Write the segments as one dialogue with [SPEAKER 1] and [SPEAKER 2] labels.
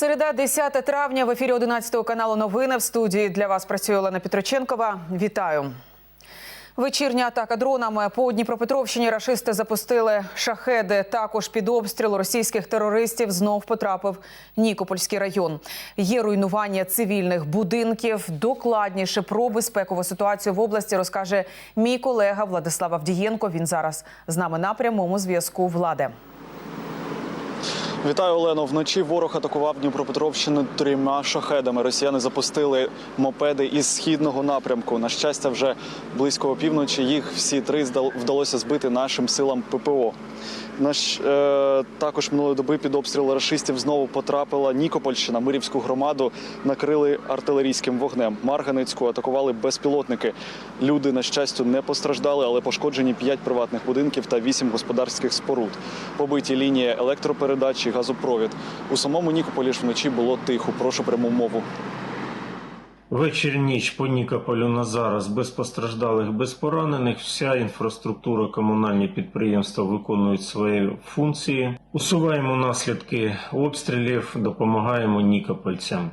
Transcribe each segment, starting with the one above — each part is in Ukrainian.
[SPEAKER 1] Середа, 10 травня в ефірі 11 каналу Новини в студії для вас працює Олена Петроченкова. Вітаю. Вечірня атака дронами по Дніпропетровщині рашисти запустили шахеди. Також під обстріл російських терористів знов потрапив Нікопольський район. Є руйнування цивільних будинків. Докладніше про безпекову ситуацію в області розкаже мій колега Владислав Авдієнко. Він зараз з нами на прямому зв'язку. Владе.
[SPEAKER 2] Вітаю, Олено. Вночі ворог атакував Дніпропетровщину трьома шахедами. Росіяни запустили мопеди із східного напрямку. На щастя, вже близько опівночі їх всі три вдалося збити нашим силам ППО. Наш е, також минулої доби під обстріл рашистів знову потрапила Нікопольщина. Мирівську громаду накрили артилерійським вогнем. Марганицьку атакували безпілотники. Люди, на щастя, не постраждали, але пошкоджені п'ять приватних будинків та вісім господарських споруд. Побиті лінії електропередач і газопровід. У самому Нікополі ж вночі було тихо. Прошу пряму мову.
[SPEAKER 3] Вечір ніч по Нікополю на зараз без постраждалих, без поранених. Вся інфраструктура, комунальні підприємства виконують свої функції. Усуваємо наслідки обстрілів, допомагаємо нікопольцям.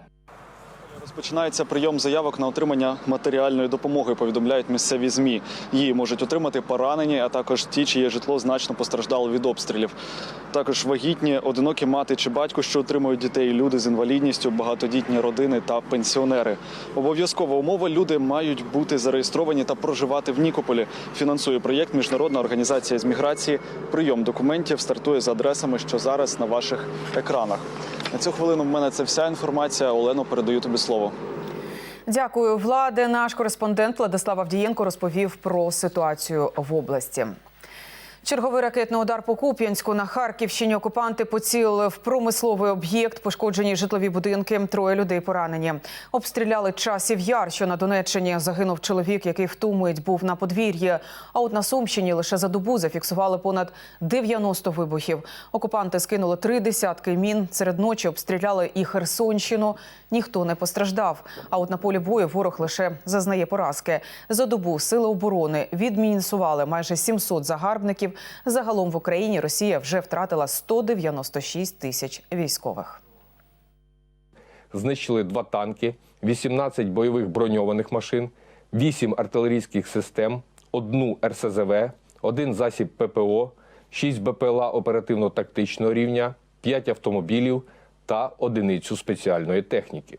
[SPEAKER 2] Розпочинається прийом заявок на отримання матеріальної допомоги. Повідомляють місцеві змі. Її можуть отримати поранені, а також ті, чиє житло значно постраждало від обстрілів. Також вагітні, одинокі мати чи батько, що отримують дітей, люди з інвалідністю, багатодітні родини та пенсіонери. Обов'язкова умова люди мають бути зареєстровані та проживати в Нікополі. Фінансує проєкт Міжнародна організація з міграції. Прийом документів стартує за адресами, що зараз на ваших екранах. На цю хвилину в мене це вся інформація. Олено, передаю тобі слово.
[SPEAKER 1] Дякую, влади. Наш кореспондент Владислав Авдієнко розповів про ситуацію в області. Черговий ракетний удар по Куп'янську на Харківщині. Окупанти поцілили в промисловий об'єкт, пошкоджені житлові будинки. Троє людей поранені. Обстріляли часів яр, що на Донеччині загинув чоловік, який в ту був на подвір'ї. А от на Сумщині лише за добу зафіксували понад 90 вибухів. Окупанти скинули три десятки мін. Серед ночі обстріляли і Херсонщину. Ніхто не постраждав. А от на полі бою ворог лише зазнає поразки. За добу сили оборони відмінусували майже 700 загарбників. Загалом в Україні Росія вже втратила 196 тисяч військових.
[SPEAKER 4] знищили два танки, 18 бойових броньованих машин, 8 артилерійських систем, одну РСЗВ, один засіб ППО, 6 БПЛА оперативно-тактичного рівня, 5 автомобілів та одиницю спеціальної техніки.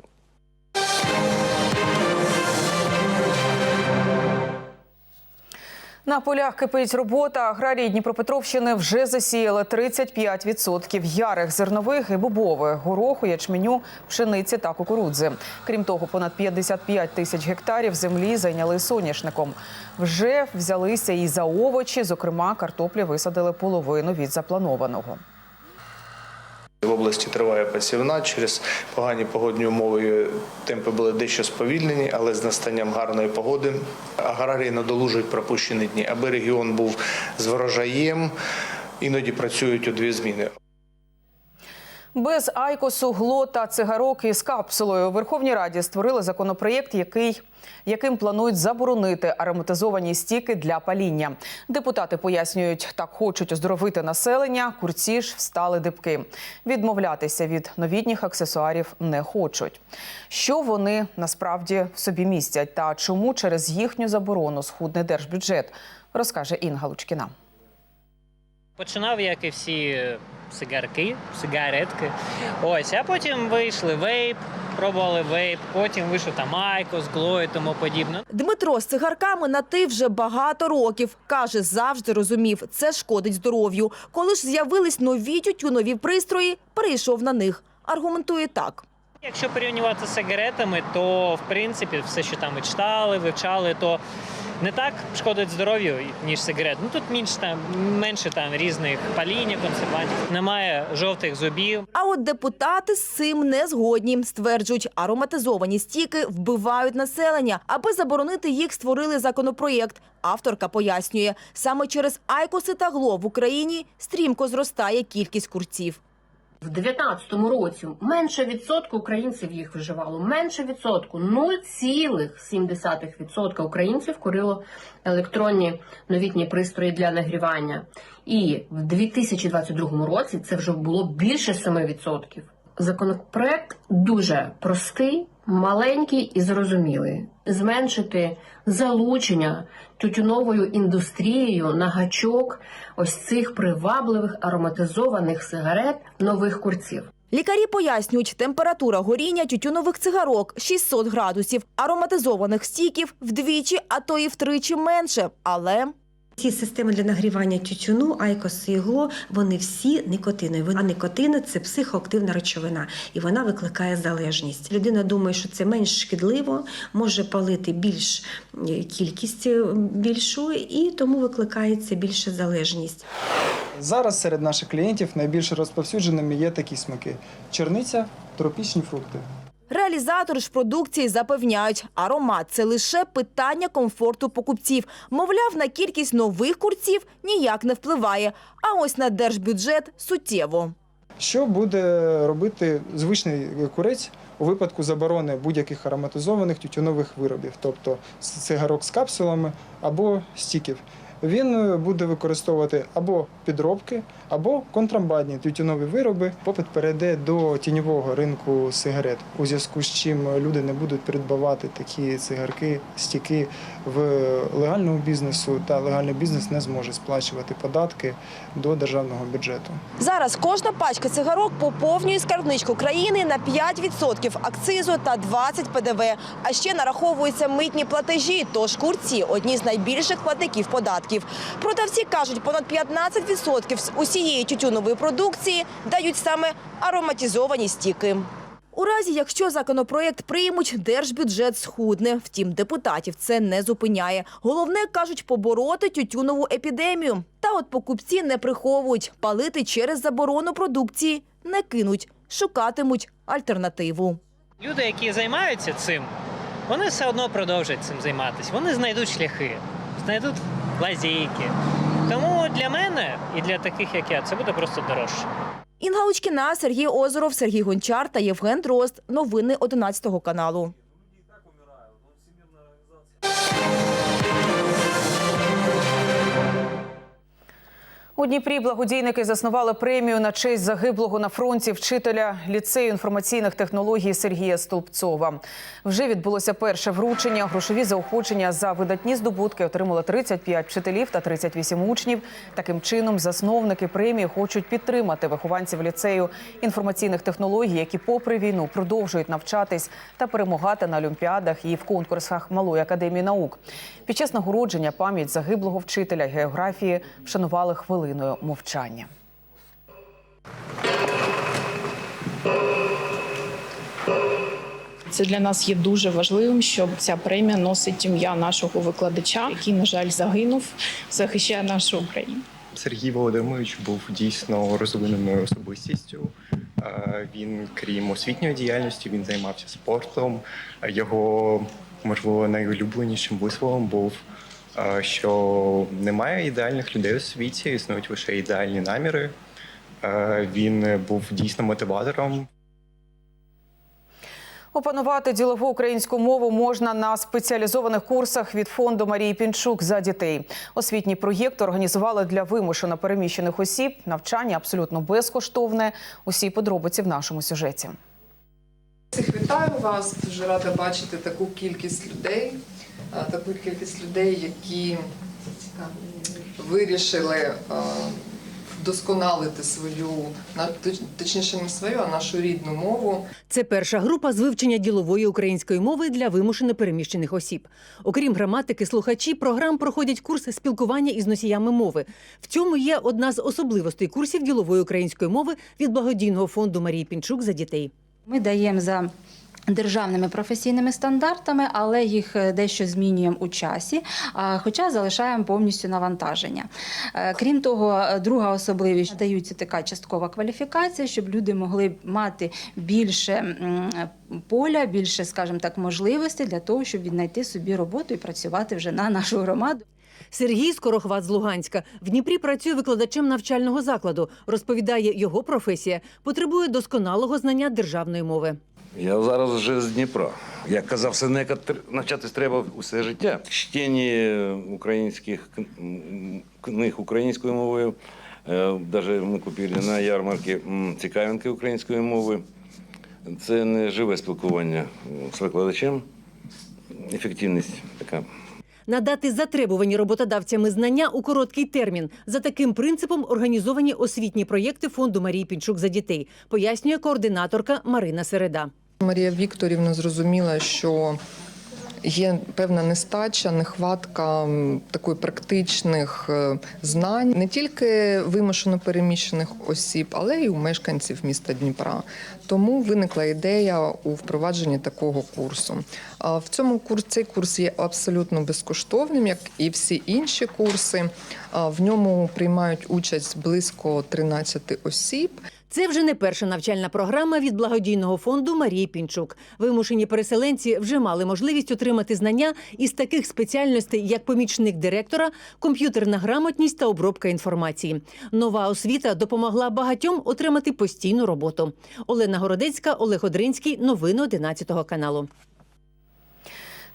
[SPEAKER 1] На полях кипить робота. Аграрії Дніпропетровщини вже засіяли 35% ярих зернових і бобових, гороху, ячменю, пшениці та кукурудзи. Крім того, понад 55 тисяч гектарів землі зайняли соняшником. Вже взялися і за овочі. Зокрема, картоплі висадили половину від запланованого.
[SPEAKER 5] В області триває посівна. Через погані погодні умови темпи були дещо сповільнені, але з настанням гарної погоди аграрії надолужують пропущені дні, аби регіон був з врожаєм. Іноді працюють у дві зміни.
[SPEAKER 1] Без айкосу, гло та цигарок із капсулою у Верховній Раді створили законопроєкт, який яким планують заборонити ароматизовані стіки для паління. Депутати пояснюють, так хочуть оздоровити населення. Курці ж встали дибки. Відмовлятися від новітніх аксесуарів не хочуть. Що вони насправді в собі містять, та чому через їхню заборону схудне держбюджет, розкаже Інга Лучкіна.
[SPEAKER 6] Починав, як і всі сигарки, сигаретки. Ось, а потім вийшли вейп, пробували вейп, потім вийшов там Айкос, Гло і тому подібне.
[SPEAKER 7] Дмитро з цигарками на ти вже багато років. Каже, завжди розумів, це шкодить здоров'ю. Коли ж з'явились нові тютюнові пристрої, перейшов на них. Аргументує так.
[SPEAKER 6] Якщо порівнювати з сигаретами, то в принципі все, що там ви читали, вивчали, то не так шкодить здоров'ю, ніж сигарет. Ну тут менше там менше там різних паління, консервантів. Немає жовтих зубів.
[SPEAKER 7] А от депутати з цим не згодні. Стверджують, ароматизовані стіки вбивають населення. Аби заборонити їх, створили законопроєкт. Авторка пояснює, саме через айкоси та гло в Україні стрімко зростає кількість курців.
[SPEAKER 8] В 19-му році менше відсотку українців їх вживало. Менше відсотку 0,7% українців курило електронні новітні пристрої для нагрівання. І в 2022 році це вже було більше 7%. Законопроект дуже простий, маленький і зрозумілий. Зменшити залучення тютюновою індустрією на гачок ось цих привабливих ароматизованих сигарет нових курців.
[SPEAKER 7] Лікарі пояснюють, температура горіння тютюнових цигарок 600 градусів, ароматизованих стіків вдвічі, а то і втричі менше. Але
[SPEAKER 9] Ці системи для нагрівання тютюну, айкос і ігло, вони всі никотинові. А никотин – це психоактивна речовина, і вона викликає залежність. Людина думає, що це менш шкідливо, може палити більш е, кількість е, більшу, і тому викликається більша залежність.
[SPEAKER 10] Зараз серед наших клієнтів найбільш розповсюдженими є такі смаки: черниця, тропічні фрукти.
[SPEAKER 7] Реалізатори ж продукції запевняють, аромат це лише питання комфорту покупців. Мовляв, на кількість нових курців ніяк не впливає. А ось на держбюджет суттєво.
[SPEAKER 10] Що буде робити звичний курець у випадку заборони будь-яких ароматизованих тютюнових виробів, тобто цигарок з капсулами або стіків? Він е, буде використовувати або підробки, або контрабандні тютюнові вироби. Попит перейде до тіньового ринку сигарет, у зв'язку з чим люди не будуть придбавати такі цигарки, стіки в легальному бізнесу, та легальний бізнес не зможе сплачувати податки до державного бюджету.
[SPEAKER 7] Зараз кожна пачка цигарок поповнює скарбничку країни на 5% акцизу та 20 ПДВ. А ще нараховуються митні платежі, тож курці – одні з найбільших платників податків. Продавці кажуть, понад 15% з усієї тютюнової продукції дають саме ароматизовані стіки. У разі, якщо законопроєкт приймуть, держбюджет схудне. Втім, депутатів це не зупиняє. Головне, кажуть, побороти тютюнову епідемію. Та от покупці не приховують. Палити через заборону продукції не кинуть, шукатимуть альтернативу.
[SPEAKER 6] Люди, які займаються цим, вони все одно продовжать цим займатися. Вони знайдуть шляхи, знайдуть лазейки. Тому для мене і для таких, як я, це буде просто дорожче.
[SPEAKER 7] Інга Лучкіна, Сергій Озеров, Сергій Гончар та Євген Дрозд. Новини 11 каналу.
[SPEAKER 1] У Дніпрі благодійники заснували премію на честь загиблого на фронті вчителя ліцею інформаційних технологій Сергія Столбцова. Вже відбулося перше вручення. Грошові заохочення за видатні здобутки отримали 35 вчителів та 38 учнів. Таким чином, засновники премії хочуть підтримати вихованців ліцею інформаційних технологій, які, попри війну, продовжують навчатись та перемагати на олімпіадах і в конкурсах Малої академії наук. Під час нагородження пам'ять загиблого вчителя географії вшанували хвилиною мовчання.
[SPEAKER 11] Це для нас є дуже важливим, щоб ця премія носить ім'я нашого викладача, який, на жаль, загинув, захищає нашу Україну.
[SPEAKER 12] Сергій Володимирович був дійсно розвиненою особистістю. Він, крім освітньої діяльності, він займався спортом. Його, можливо, найулюбленішим висловом був, що немає ідеальних людей у світі, існують лише ідеальні наміри. Він був дійсно мотиватором.
[SPEAKER 1] Опанувати ділову українську мову можна на спеціалізованих курсах від фонду Марії Пінчук за дітей. Освітній проєкт організували для вимушено переміщених осіб. Навчання абсолютно безкоштовне. Усі подробиці в нашому сюжеті.
[SPEAKER 13] Всіх вітаю вас. Дуже рада бачити таку кількість людей, таку кількість людей, які вирішили вдосконалити свою, точніше не свою, а нашу рідну мову.
[SPEAKER 14] Це перша група з вивчення ділової української мови для вимушено переміщених осіб. Окрім граматики, слухачі програм проходять курс спілкування із носіями мови. В цьому є одна з особливостей курсів ділової української мови від благодійного фонду Марії Пінчук за дітей.
[SPEAKER 15] Ми даємо за державними професійними стандартами, але їх е, дещо змінюємо у часі, хоча залишаємо повністю навантаження. Е, Крім того, е, друга особливість дається така часткова кваліфікація, щоб люди могли мати більше поля, більше, скажімо так, можливостей для того, щоб віднайти собі роботу і працювати вже на нашу громаду.
[SPEAKER 14] Сергій Скорохват з Луганська в Дніпрі працює викладачем навчального закладу. Розповідає, його професія потребує досконалого знання державної мови.
[SPEAKER 16] Я зараз вже з Дніпра. Як казав Сенека, навчатись треба усе життя. Чтення українських книг українською мовою. Навіть ми купили на ярмарці цікавинки української мови. Це не живе спілкування з викладачем. Ефективність така
[SPEAKER 14] Надати затребувані роботодавцями знання у короткий термін. За таким принципом організовані освітні проєкти фонду Марії Пінчук за дітей, пояснює координаторка Марина Середа.
[SPEAKER 13] Марія Вікторівна зрозуміла, що є певна нестача, нехватка такої практичних е, знань не тільки вимушено переміщених осіб, але й у мешканців міста Дніпра. Тому виникла ідея у впровадженні такого курсу. В цьому курс цей курс є абсолютно безкоштовним, як і всі інші курси. В ньому приймають участь близько 13 осіб.
[SPEAKER 14] Це вже не перша навчальна програма від благодійного фонду Марії Пінчук. Вимушені переселенці вже мали можливість отримати знання із таких спеціальностей, як помічник директора, комп'ютерна грамотність та обробка інформації. Нова освіта допомогла багатьом отримати постійну роботу. Олена Городецька, Олег Одринський. Новини 11 каналу.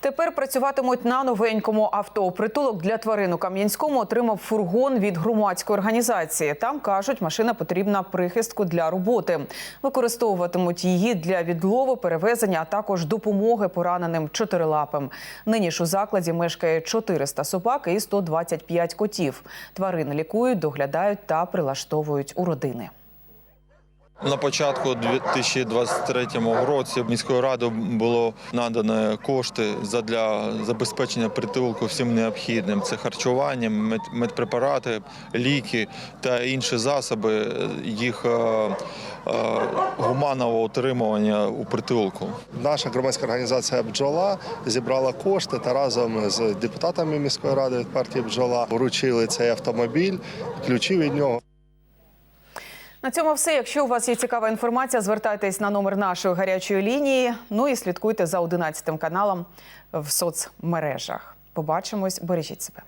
[SPEAKER 1] Тепер працюватимуть на новенькому авто. Притулок для тварин у Кам'янському отримав фургон від громадської організації. Там кажуть, машина потрібна прихистку для роботи. Використовуватимуть її для відлову, перевезення, а також допомоги пораненим чотирилапим. Нині ж у закладі мешкає 400 собак і 125 котів. Тварин лікують, доглядають та прилаштовують у родини.
[SPEAKER 17] На початку 2023 році міською радою було надано кошти для забезпечення притулку всім необхідним. Це харчування, мед- медпрепарати, ліки та інші засоби їх е, е, гуманного утримування у притулку.
[SPEAKER 18] Наша громадська організація Бджола зібрала кошти та разом з депутатами міської ради від партії Бджола вручили цей автомобіль, ключі від нього.
[SPEAKER 1] На цьому все. Якщо у вас є цікава інформація, звертайтесь на номер нашої гарячої лінії. Ну і слідкуйте за 11 каналом в соцмережах. Побачимось, бережіть себе.